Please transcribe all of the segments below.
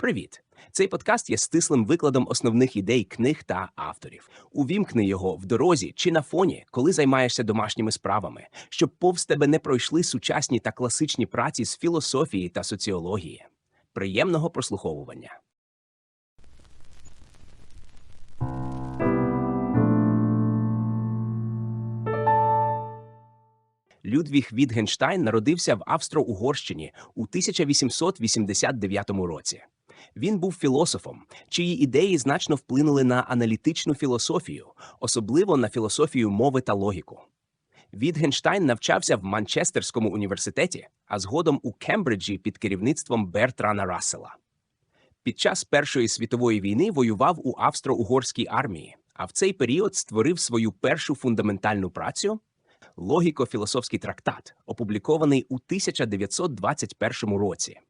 Привіт! Цей подкаст є стислим викладом основних ідей книг та авторів. Увімкни його в дорозі чи на фоні, коли займаєшся домашніми справами, щоб повз тебе не пройшли сучасні та класичні праці з філософії та соціології. Приємного прослуховування. Людвіг Вітгенштайн народився в Австро-Угорщині у 1889 році. Він був філософом, чиї ідеї значно вплинули на аналітичну філософію, особливо на філософію мови та логіку. Вітгенштайн навчався в Манчестерському університеті, а згодом у Кембриджі під керівництвом Бертрана Рассела. Під час Першої світової війни воював у австро-угорській армії, а в цей період створив свою першу фундаментальну працю логіко-філософський трактат, опублікований у 1921 році.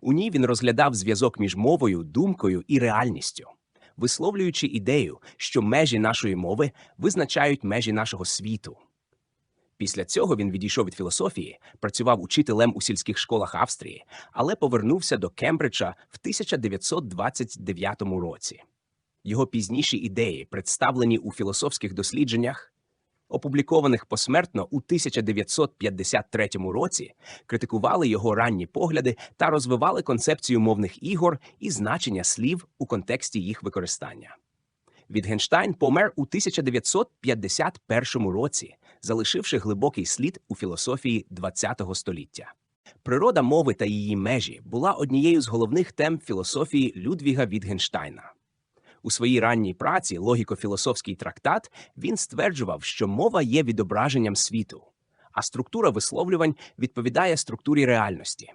У ній він розглядав зв'язок між мовою, думкою і реальністю, висловлюючи ідею, що межі нашої мови визначають межі нашого світу. Після цього він відійшов від філософії, працював учителем у сільських школах Австрії, але повернувся до Кембриджа в 1929 році. Його пізніші ідеї, представлені у філософських дослідженнях, опублікованих посмертно у 1953 році, критикували його ранні погляди та розвивали концепцію мовних ігор і значення слів у контексті їх використання. Вітгенштайн помер у 1951 році, залишивши глибокий слід у філософії ХХ століття. Природа мови та її межі була однією з головних тем філософії Людвіга Вітгенштайна. У своїй ранній праці логіко-філософський трактат він стверджував, що мова є відображенням світу, а структура висловлювань відповідає структурі реальності.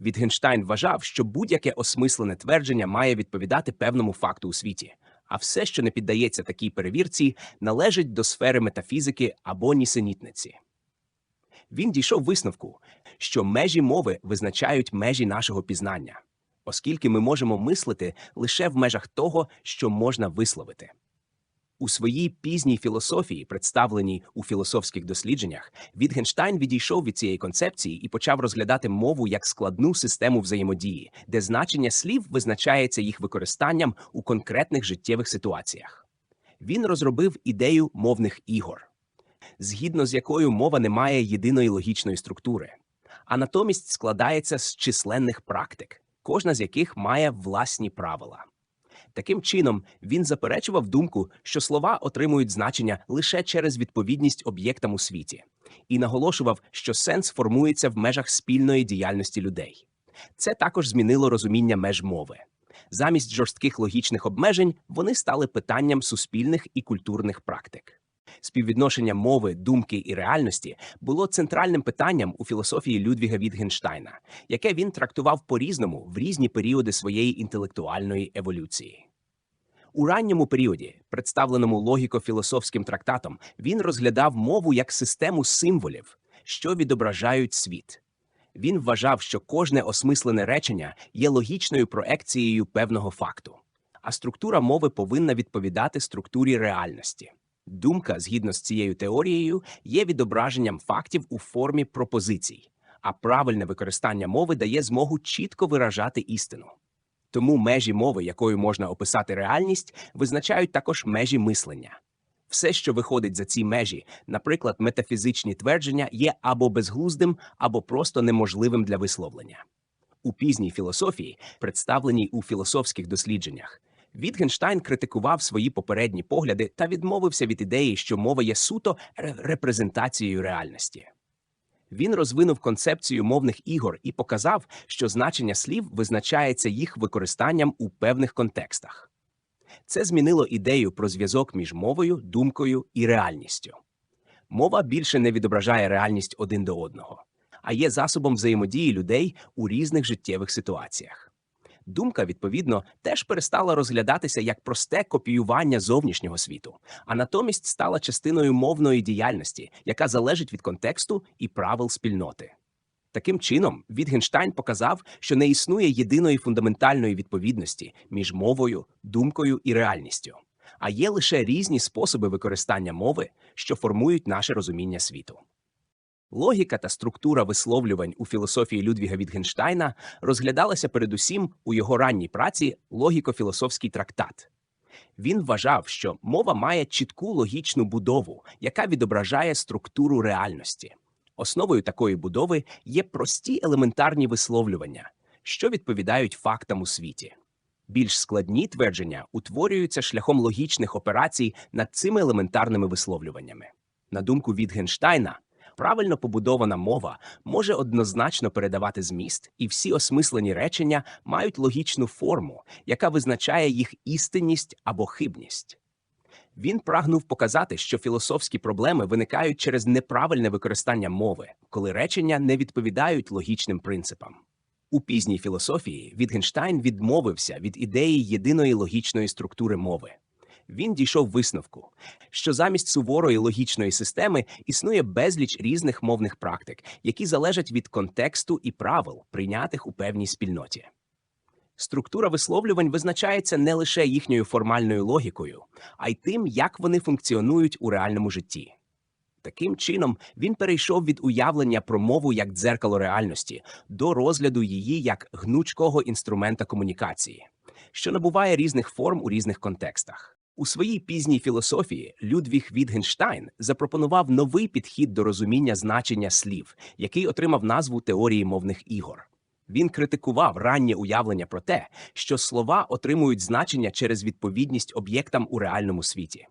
Вітгенштайн вважав, що будь-яке осмислене твердження має відповідати певному факту у світі, а все, що не піддається такій перевірці, належить до сфери метафізики або нісенітниці. Він дійшов висновку, що межі мови визначають межі нашого пізнання оскільки ми можемо мислити лише в межах того, що можна висловити. У своїй пізній філософії, представленій у філософських дослідженнях, Вітгенштайн відійшов від цієї концепції і почав розглядати мову як складну систему взаємодії, де значення слів визначається їх використанням у конкретних життєвих ситуаціях. Він розробив ідею мовних ігор, згідно з якою мова не має єдиної логічної структури, а натомість складається з численних практик, кожна з яких має власні правила. Таким чином, він заперечував думку, що слова отримують значення лише через відповідність об'єктам у світі, і наголошував, що сенс формується в межах спільної діяльності людей. Це також змінило розуміння меж мови. Замість жорстких логічних обмежень вони стали питанням суспільних і культурних практик. Співвідношення мови, думки і реальності було центральним питанням у філософії Людвіга Вітгенштайна, яке він трактував по-різному в різні періоди своєї інтелектуальної еволюції. У ранньому періоді, представленому логіко-філософським трактатом, він розглядав мову як систему символів, що відображають світ. Він вважав, що кожне осмислене речення є логічною проекцією певного факту, а структура мови повинна відповідати структурі реальності. Думка, згідно з цією теорією, є відображенням фактів у формі пропозицій, а правильне використання мови дає змогу чітко виражати істину. Тому межі мови, якою можна описати реальність, визначають також межі мислення. Все, що виходить за ці межі, наприклад, метафізичні твердження, є або безглуздим, або просто неможливим для висловлення. У пізній філософії, представленій у філософських дослідженнях, Вітгенштайн критикував свої попередні погляди та відмовився від ідеї, що мова є суто репрезентацією реальності. Він розвинув концепцію мовних ігор і показав, що значення слів визначається їх використанням у певних контекстах. Це змінило ідею про зв'язок між мовою, думкою і реальністю. Мова більше не відображає реальність один до одного, а є засобом взаємодії людей у різних життєвих ситуаціях думка, відповідно, теж перестала розглядатися як просте копіювання зовнішнього світу, а натомість стала частиною мовної діяльності, яка залежить від контексту і правил спільноти. Таким чином, Вітгенштайн показав, що не існує єдиної фундаментальної відповідності між мовою, думкою і реальністю, а є лише різні способи використання мови, що формують наше розуміння світу. Логіка та структура висловлювань у філософії Людвіга Вітгенштайна розглядалася передусім у його ранній праці логіко-філософський трактат. Він вважав, що мова має чітку логічну будову, яка відображає структуру реальності. Основою такої будови є прості елементарні висловлювання, що відповідають фактам у світі. Більш складні твердження утворюються шляхом логічних операцій над цими елементарними висловлюваннями. На думку Вітгенштайна, правильно побудована мова може однозначно передавати зміст, і всі осмислені речення мають логічну форму, яка визначає їх істинність або хибність. Він прагнув показати, що філософські проблеми виникають через неправильне використання мови, коли речення не відповідають логічним принципам. У пізній філософії Вітгенштайн відмовився від ідеї єдиної логічної структури мови. Він дійшов висновку, що замість суворої логічної системи існує безліч різних мовних практик, які залежать від контексту і правил, прийнятих у певній спільноті. Структура висловлювань визначається не лише їхньою формальною логікою, а й тим, як вони функціонують у реальному житті. Таким чином, він перейшов від уявлення про мову як дзеркало реальності до розгляду її як гнучкого інструмента комунікації, що набуває різних форм у різних контекстах. У своїй пізній філософії Людвіг Вітгенштайн запропонував новий підхід до розуміння значення слів, який отримав назву теорії мовних ігор. Він критикував раннє уявлення про те, що слова отримують значення через відповідність об'єктам у реальному світі.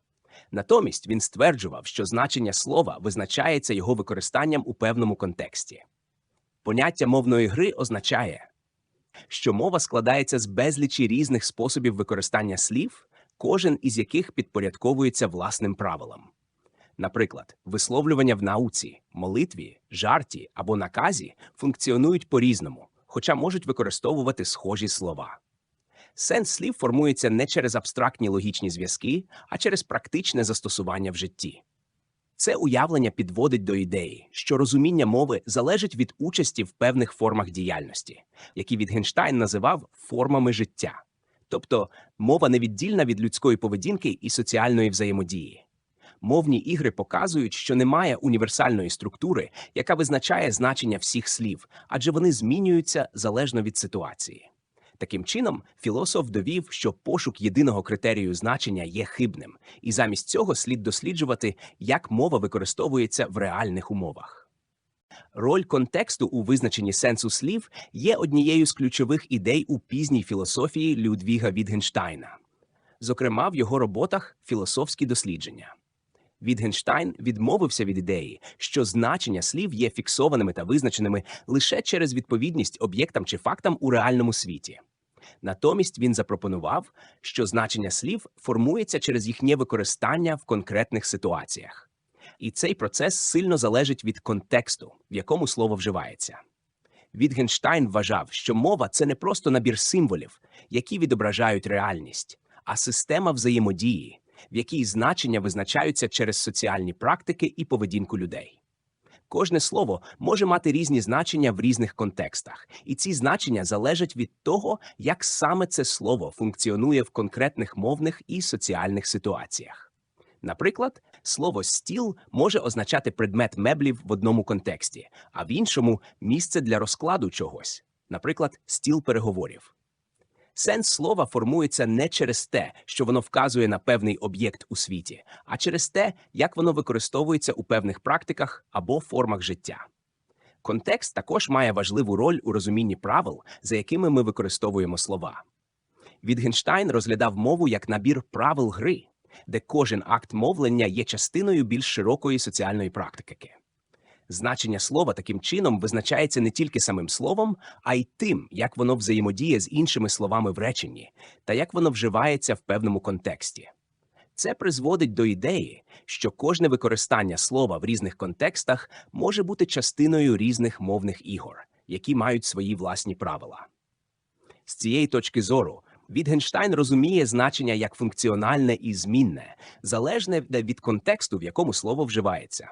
Натомість він стверджував, що значення слова визначається його використанням у певному контексті. Поняття мовної гри означає, що мова складається з безлічі різних способів використання слів, кожен із яких підпорядковується власним правилам. Наприклад, висловлювання в науці, молитві, жарті або наказі функціонують по-різному, хоча можуть використовувати схожі слова. Сенс слів формується не через абстрактні логічні зв'язки, а через практичне застосування в житті. Це уявлення підводить до ідеї, що розуміння мови залежить від участі в певних формах діяльності, які Вітгенштайн називав формами життя. Тобто мова невіддільна від людської поведінки і соціальної взаємодії. Мовні ігри показують, що немає універсальної структури, яка визначає значення всіх слів, адже вони змінюються залежно від ситуації. Таким чином, філософ довів, що пошук єдиного критерію значення є хибним, і замість цього слід досліджувати, як мова використовується в реальних умовах. Роль контексту у визначенні сенсу слів є однією з ключових ідей у пізній філософії Людвіга Вітгенштайна, зокрема в його роботах Філософські дослідження. Вітгенштайн відмовився від ідеї, що значення слів є фіксованими та визначеними лише через відповідність об'єктам чи фактам у реальному світі. Натомість він запропонував, що значення слів формується через їхнє використання в конкретних ситуаціях. І цей процес сильно залежить від контексту, в якому слово вживається. Вітгенштайн вважав, що мова це не просто набір символів, які відображають реальність, а система взаємодії, в якій значення визначаються через соціальні практики і поведінку людей. Кожне слово може мати різні значення в різних контекстах, і ці значення залежать від того, як саме це слово функціонує в конкретних мовних і соціальних ситуаціях. Наприклад, слово стіл може означати предмет меблів в одному контексті, а в іншому місце для розкладу чогось, наприклад, стіл переговорів. Сенс слова формується не через те, що воно вказує на певний об'єкт у світі, а через те, як воно використовується у певних практиках або формах життя. Контекст також має важливу роль у розумінні правил, за якими ми використовуємо слова. Вітгенштайн розглядав мову як набір правил гри, де кожен акт мовлення є частиною більш широкої соціальної практики. Значення слова таким чином визначається не тільки самим словом, а й тим, як воно взаємодіє з іншими словами в реченні та як воно вживається в певному контексті. Це призводить до ідеї, що кожне використання слова в різних контекстах може бути частиною різних мовних ігор, які мають свої власні правила. З цієї точки зору Вітгенштайн розуміє значення як функціональне і змінне, залежне від контексту, в якому слово вживається.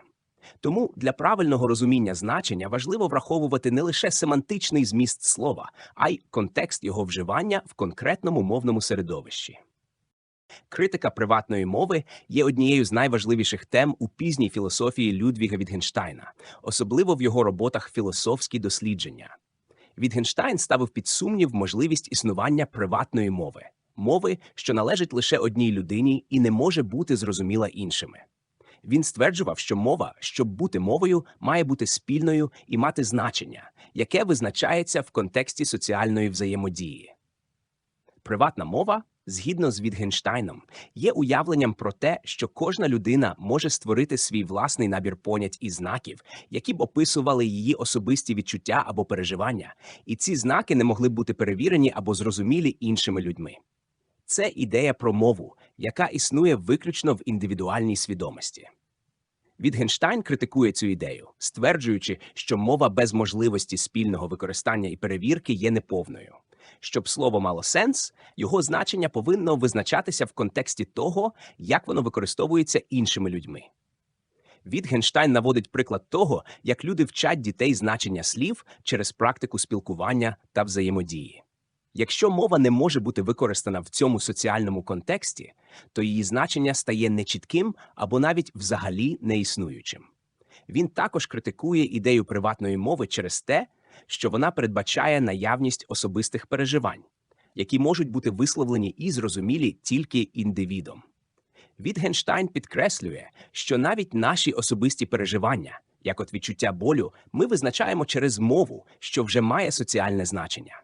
Тому для правильного розуміння значення важливо враховувати не лише семантичний зміст слова, а й контекст його вживання в конкретному мовному середовищі. критика приватної мови є однією з найважливіших тем у пізній філософії Людвіга Вітгенштайна, особливо в його роботах філософські дослідження. Вітгенштайн ставив під сумнів можливість існування приватної мови, мови, що належить лише одній людині і не може бути зрозуміла іншими. Він стверджував, що мова, щоб бути мовою, має бути спільною і мати значення, яке визначається в контексті соціальної взаємодії. Приватна мова, згідно з Вітгенштайном, є уявленням про те, що кожна людина може створити свій власний набір понять і знаків, які б описували її особисті відчуття або переживання, і ці знаки не могли б бути перевірені або зрозумілі іншими людьми. Це ідея про мову, яка існує виключно в індивідуальній свідомості. Вітгенштайн критикує цю ідею, стверджуючи, що мова без можливості спільного використання і перевірки є неповною. Щоб слово мало сенс, його значення повинно визначатися в контексті того, як воно використовується іншими людьми. Вітгенштайн наводить приклад того, як люди вчать дітей значення слів через практику спілкування та взаємодії. Якщо мова не може бути використана в цьому соціальному контексті, то її значення стає нечітким або навіть взагалі неіснуючим. Він також критикує ідею приватної мови через те, що вона передбачає наявність особистих переживань, які можуть бути висловлені і зрозумілі тільки індивідом. Вітгенштайн підкреслює, що навіть наші особисті переживання, як от відчуття болю, ми визначаємо через мову, що вже має соціальне значення.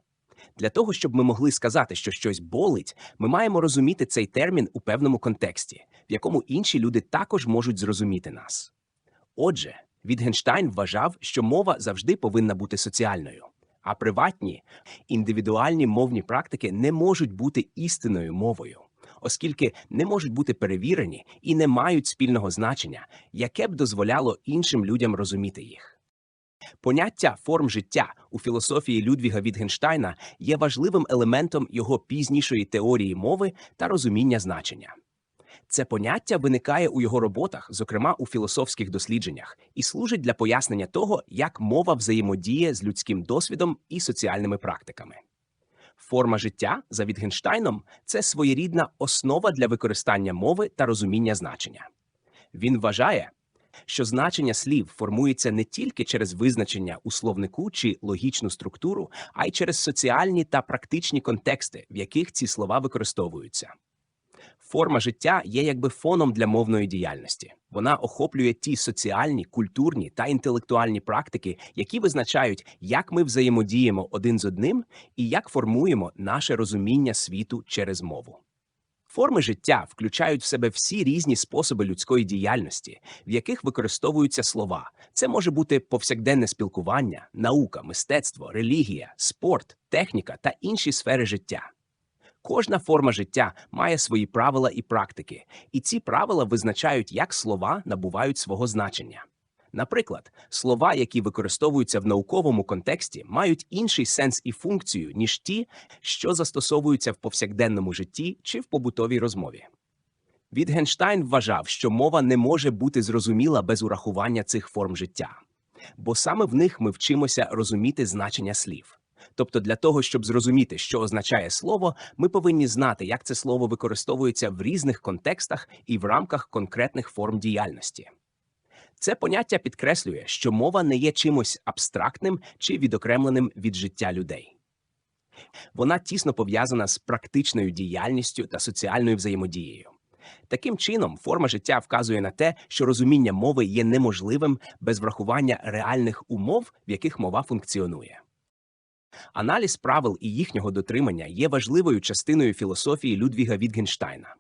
Для того, щоб ми могли сказати, що щось болить, ми маємо розуміти цей термін у певному контексті, в якому інші люди також можуть зрозуміти нас. Отже, Вітгенштайн вважав, що мова завжди повинна бути соціальною, а приватні, індивідуальні мовні практики не можуть бути істинною мовою, оскільки не можуть бути перевірені і не мають спільного значення, яке б дозволяло іншим людям розуміти їх. Поняття форм життя у філософії Людвіга Вітгенштайна є важливим елементом його пізнішої теорії мови та розуміння значення. Це поняття виникає у його роботах, зокрема у філософських дослідженнях, і служить для пояснення того, як мова взаємодіє з людським досвідом і соціальними практиками. Форма життя за Вітгенштайном це своєрідна основа для використання мови та розуміння значення. Він вважає, що значення слів формується не тільки через визначення у словнику чи логічну структуру, а й через соціальні та практичні контексти, в яких ці слова використовуються. Форма життя є якби фоном для мовної діяльності. Вона охоплює ті соціальні, культурні та інтелектуальні практики, які визначають, як ми взаємодіємо один з одним і як формуємо наше розуміння світу через мову. Форми життя включають в себе всі різні способи людської діяльності, в яких використовуються слова. Це може бути повсякденне спілкування, наука, мистецтво, релігія, спорт, техніка та інші сфери життя. Кожна форма життя має свої правила і практики, і ці правила визначають, як слова набувають свого значення. Наприклад, слова, які використовуються в науковому контексті, мають інший сенс і функцію, ніж ті, що застосовуються в повсякденному житті чи в побутовій розмові. Вітгенштайн вважав, що мова не може бути зрозуміла без урахування цих форм життя, бо саме в них ми вчимося розуміти значення слів. Тобто, для того, щоб зрозуміти, що означає слово, ми повинні знати, як це слово використовується в різних контекстах і в рамках конкретних форм діяльності. Це поняття підкреслює, що мова не є чимось абстрактним чи відокремленим від життя людей. Вона тісно пов'язана з практичною діяльністю та соціальною взаємодією. Таким чином, форма життя вказує на те, що розуміння мови є неможливим без врахування реальних умов, в яких мова функціонує. Аналіз правил і їхнього дотримання є важливою частиною філософії Людвіга Вітгенштайна,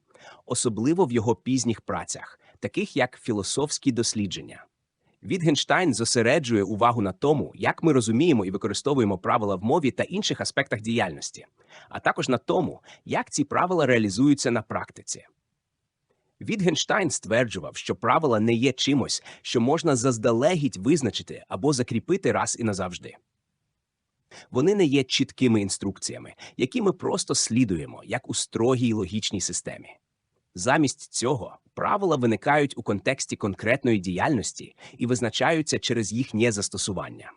особливо в його пізніх працях, таких як філософські дослідження. Вітгенштайн зосереджує увагу на тому, як ми розуміємо і використовуємо правила в мові та інших аспектах діяльності, а також на тому, як ці правила реалізуються на практиці. Вітгенштайн стверджував, що правила не є чимось, що можна заздалегідь визначити або закріпити раз і назавжди. Вони не є чіткими інструкціями, які ми просто слідуємо, як у строгій логічній системі. Замість цього правила виникають у контексті конкретної діяльності і визначаються через їхнє застосування.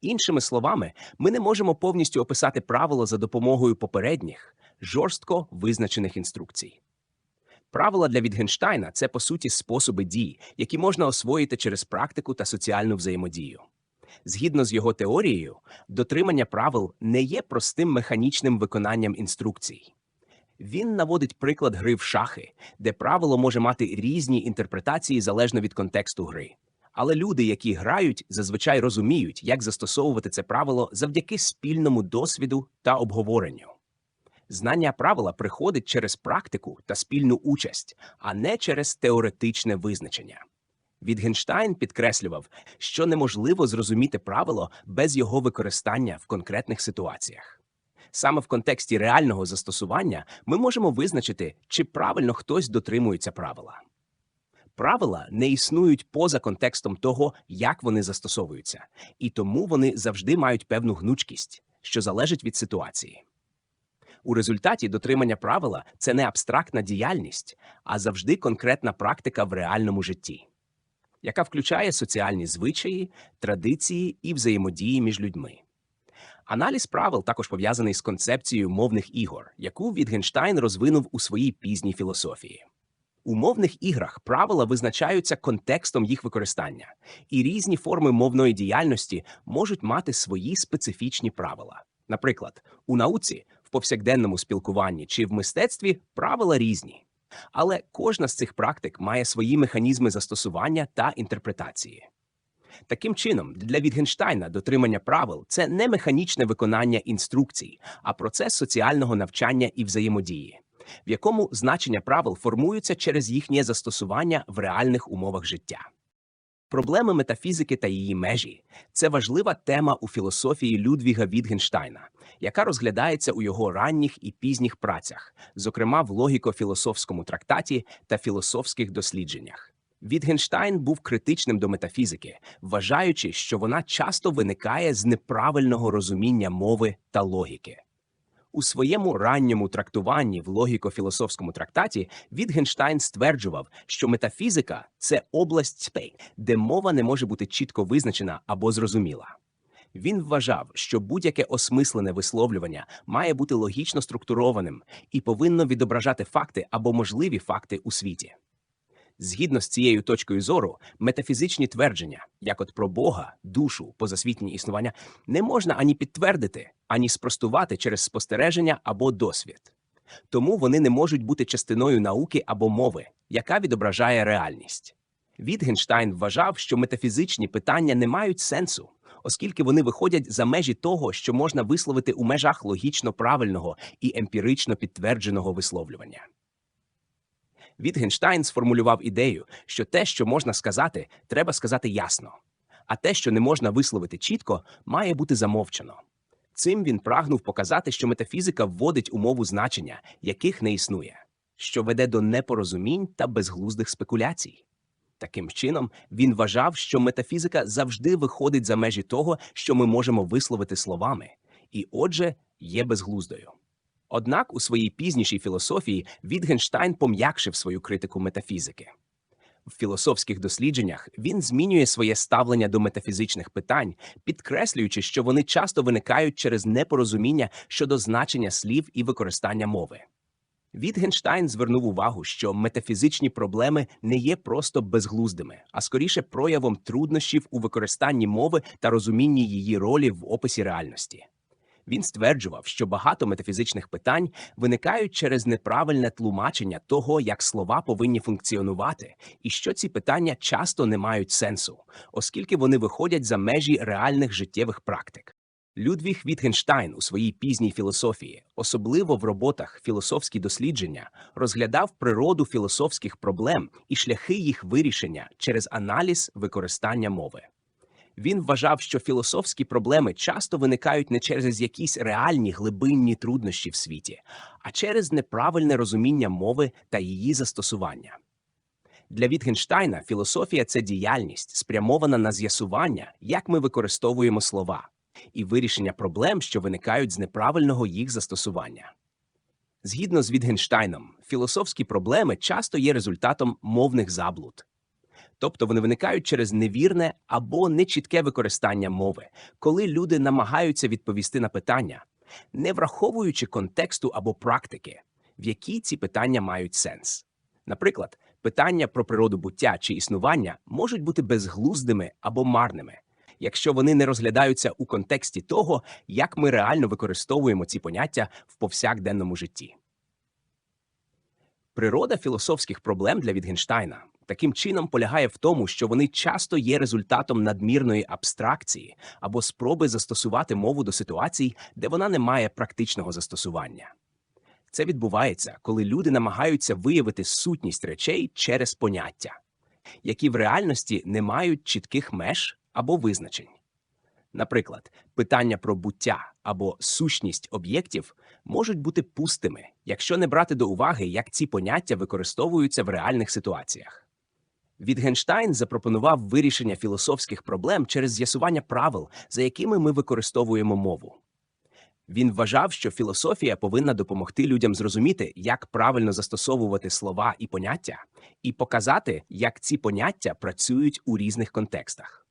Іншими словами, ми не можемо повністю описати правило за допомогою попередніх, жорстко визначених інструкцій. Правила для Вітгенштайна це по суті способи дій, які можна освоїти через практику та соціальну взаємодію. Згідно з його теорією, дотримання правил не є простим механічним виконанням інструкцій. Він наводить приклад гри в шахи, де правило може мати різні інтерпретації залежно від контексту гри. Але люди, які грають, зазвичай розуміють, як застосовувати це правило завдяки спільному досвіду та обговоренню. Знання правила приходить через практику та спільну участь, а не через теоретичне визначення. Вітгенштайн підкреслював, що неможливо зрозуміти правило без його використання в конкретних ситуаціях. Саме в контексті реального застосування ми можемо визначити, чи правильно хтось дотримується правила. Правила не існують поза контекстом того, як вони застосовуються, і тому вони завжди мають певну гнучкість, що залежить від ситуації. У результаті дотримання правила це не абстрактна діяльність, а завжди конкретна практика в реальному житті, яка включає соціальні звичаї, традиції і взаємодії між людьми. Аналіз правил також пов'язаний з концепцією мовних ігор, яку Вітгенштайн розвинув у своїй пізній філософії. У мовних іграх правила визначаються контекстом їх використання, і різні форми мовної діяльності можуть мати свої специфічні правила. Наприклад, у науці, в повсякденному спілкуванні чи в мистецтві правила різні. Але кожна з цих практик має свої механізми застосування та інтерпретації. Таким чином, для Вітгенштайна дотримання правил це не механічне виконання інструкцій, а процес соціального навчання і взаємодії, в якому значення правил формуються через їхнє застосування в реальних умовах життя. Проблеми метафізики та її межі це важлива тема у філософії Людвіга Вітгенштайна, яка розглядається у його ранніх і пізніх працях, зокрема в логіко-філософському трактаті та філософських дослідженнях. Вітгенштайн був критичним до метафізики, вважаючи, що вона часто виникає з неправильного розуміння мови та логіки. У своєму ранньому трактуванні в логіко-філософському трактаті Вітгенштайн стверджував, що метафізика це область спей, де мова не може бути чітко визначена або зрозуміла. Він вважав, що будь-яке осмислене висловлювання має бути логічно структурованим і повинно відображати факти або можливі факти у світі. Згідно з цією точкою зору, метафізичні твердження, як от про Бога, душу, позасвітнє існування, не можна ані підтвердити, ані спростувати через спостереження або досвід. Тому вони не можуть бути частиною науки або мови, яка відображає реальність. Вітгенштайн вважав, що метафізичні питання не мають сенсу, оскільки вони виходять за межі того, що можна висловити у межах логічно правильного і емпірично підтвердженого висловлювання. Вітгенштайн сформулював ідею, що те, що можна сказати, треба сказати ясно, а те, що не можна висловити чітко, має бути замовчано. Цим він прагнув показати, що метафізика вводить у мову значення, яких не існує, що веде до непорозумінь та безглуздих спекуляцій. Таким чином, він вважав, що метафізика завжди виходить за межі того, що ми можемо висловити словами, і, отже, є безглуздою. Однак у своїй пізнішій філософії Вітгенштайн пом'якшив свою критику метафізики. В філософських дослідженнях він змінює своє ставлення до метафізичних питань, підкреслюючи, що вони часто виникають через непорозуміння щодо значення слів і використання мови. Вітгенштайн звернув увагу, що метафізичні проблеми не є просто безглуздими, а скоріше проявом труднощів у використанні мови та розумінні її ролі в описі реальності. Він стверджував, що багато метафізичних питань виникають через неправильне тлумачення того, як слова повинні функціонувати, і що ці питання часто не мають сенсу, оскільки вони виходять за межі реальних життєвих практик. Людвіг Вітгенштайн у своїй пізній філософії, особливо в роботах філософські дослідження, розглядав природу філософських проблем і шляхи їх вирішення через аналіз використання мови. Він вважав, що філософські проблеми часто виникають не через якісь реальні глибинні труднощі в світі, а через неправильне розуміння мови та її застосування. Для Вітгенштайна філософія це діяльність, спрямована на з'ясування, як ми використовуємо слова, і вирішення проблем, що виникають з неправильного їх застосування. Згідно з Вітгенштайном, філософські проблеми часто є результатом мовних заблуд. Тобто вони виникають через невірне або нечітке використання мови, коли люди намагаються відповісти на питання, не враховуючи контексту або практики, в якій ці питання мають сенс. Наприклад, питання про природу буття чи існування можуть бути безглуздими або марними, якщо вони не розглядаються у контексті того, як ми реально використовуємо ці поняття в повсякденному житті. Природа філософських проблем для Вітгенштайна таким чином полягає в тому, що вони часто є результатом надмірної абстракції або спроби застосувати мову до ситуацій, де вона не має практичного застосування. Це відбувається, коли люди намагаються виявити сутність речей через поняття, які в реальності не мають чітких меж або визначень. Наприклад, питання про буття або сущність об'єктів можуть бути пустими, якщо не брати до уваги, як ці поняття використовуються в реальних ситуаціях. Вітгенштайн запропонував вирішення філософських проблем через з'ясування правил, за якими ми використовуємо мову. Він вважав, що філософія повинна допомогти людям зрозуміти, як правильно застосовувати слова і поняття, і показати, як ці поняття працюють у різних контекстах.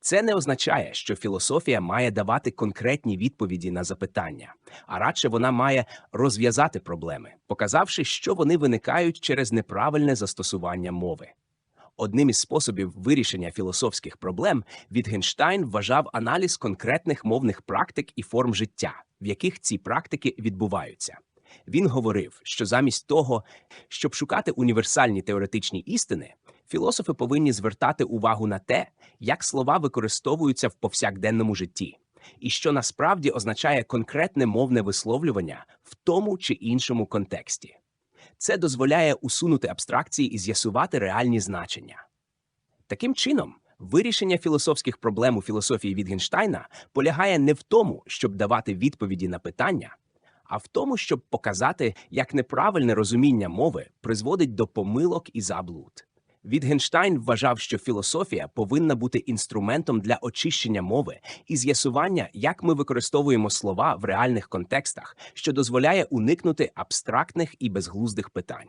Це не означає, що філософія має давати конкретні відповіді на запитання, а радше вона має розв'язати проблеми, показавши, що вони виникають через неправильне застосування мови. Одним із способів вирішення філософських проблем Вітгенштайн вважав аналіз конкретних мовних практик і форм життя, в яких ці практики відбуваються. Він говорив, що замість того, щоб шукати універсальні теоретичні істини, філософи повинні звертати увагу на те, як слова використовуються в повсякденному житті, і що насправді означає конкретне мовне висловлювання в тому чи іншому контексті. Це дозволяє усунути абстракції і з'ясувати реальні значення. Таким чином, вирішення філософських проблем у філософії Вітгенштайна полягає не в тому, щоб давати відповіді на питання, а в тому, щоб показати, як неправильне розуміння мови призводить до помилок і заблуд. Вітгенштайн вважав, що філософія повинна бути інструментом для очищення мови і з'ясування, як ми використовуємо слова в реальних контекстах, що дозволяє уникнути абстрактних і безглуздих питань.